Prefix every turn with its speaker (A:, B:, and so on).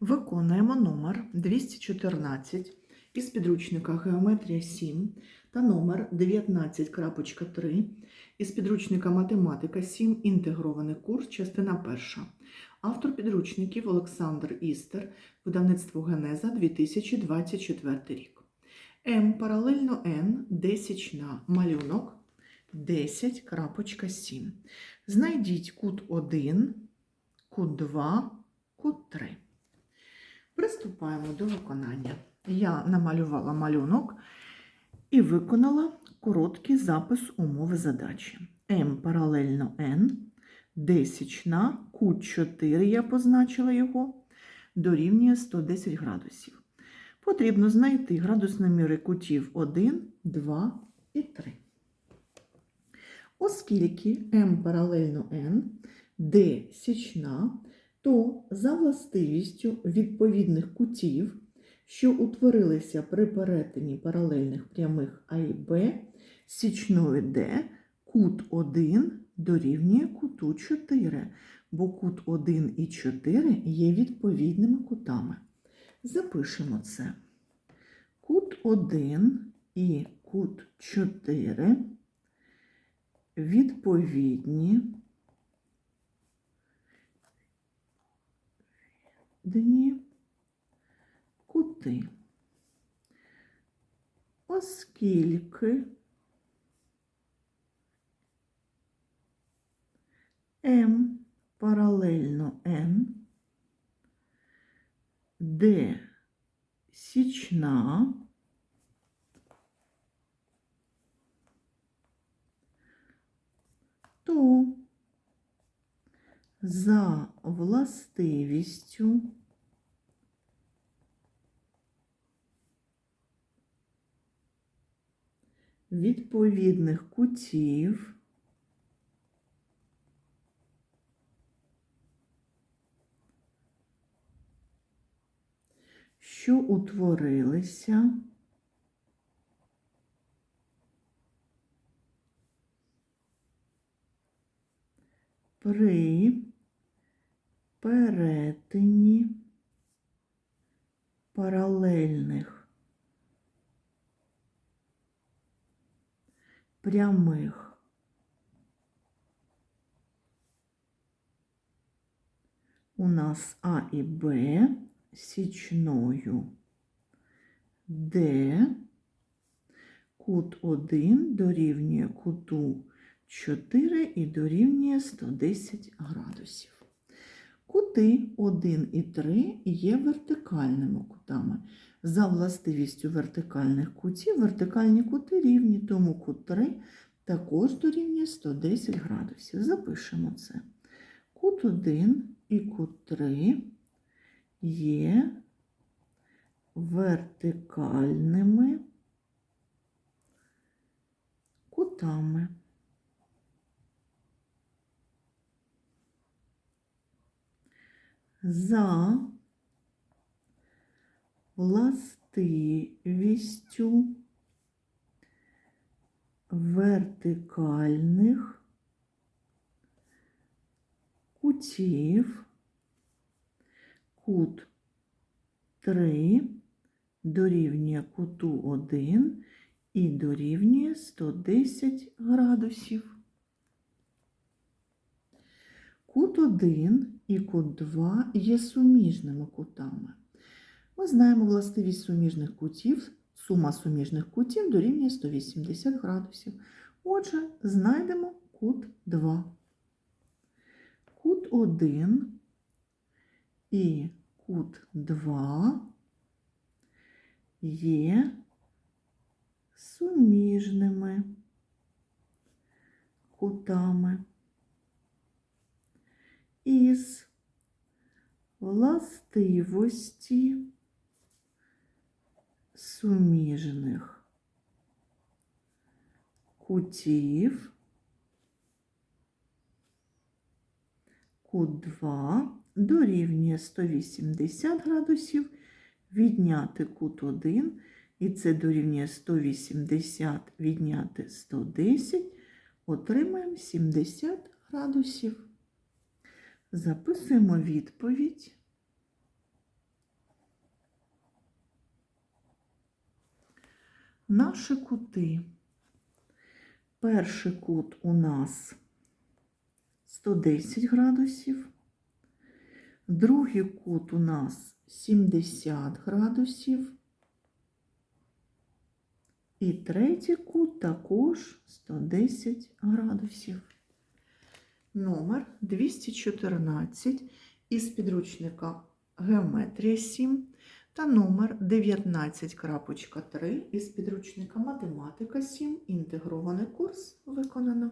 A: Виконуємо номер 214 із підручника Геометрія 7 та номер 19.3 із підручника Математика 7. Інтегрований курс, частина перша. Автор підручників Олександр Істер, видавництво Генеза 2024 рік. М паралельно Н 10 малюнок 10.7. Знайдіть кут 1, кут 2, кут 3. Приступаємо до виконання. Я намалювала малюнок і виконала короткий запис умови задачі. М паралельно N, 10 на кут 4, я позначила його, дорівнює 110 градусів. Потрібно знайти градусні міри кутів 1, 2 і 3. Оскільки М паралельно D січна, то за властивістю відповідних кутів, що утворилися при перетині паралельних прямих А і Б, січною D, кут 1 дорівнює куту 4, бо кут 1 і 4 є відповідними кутами. Запишемо це. Кут 1 і кут 4 відповідні дні кути, оскільки М паралельно N, Д січна, то за властивістю відповідних кутів. Що утворилися? При перетині паралельних прямих у нас А і Б січною Д, кут 1 дорівнює куту 4 і дорівнює 110 градусів. Кути 1 і 3 є вертикальними кутами. За властивістю вертикальних кутів вертикальні кути рівні, тому кут 3 також дорівнює 110 градусів. Запишемо це. Кут 1 і кут 3 є вертикальними кутами. За властивістю вертикальних кутів кут 3 дорівнює куту 1 і дорівнює 110 градусів. Кут 1 і кут 2 є суміжними кутами. Ми знаємо властивість суміжних кутів. Сума суміжних кутів дорівнює 180 градусів. Отже, знайдемо кут 2. Кут 1 і кут 2 є суміжними кутами із властивості суміжних кутів кут 2 дорівнює 180 градусів, відняти кут 1, і це дорівнює 180 відняти 110, отримаємо 70 градусів. Записуємо відповідь. Наші кути. Перший кут у нас 110 градусів, другий кут у нас 70 градусів, і третій кут також 110 градусів. Номер 214 із підручника Геометрія 7 та номер 19.3 із підручника Математика 7. Інтегрований курс виконано.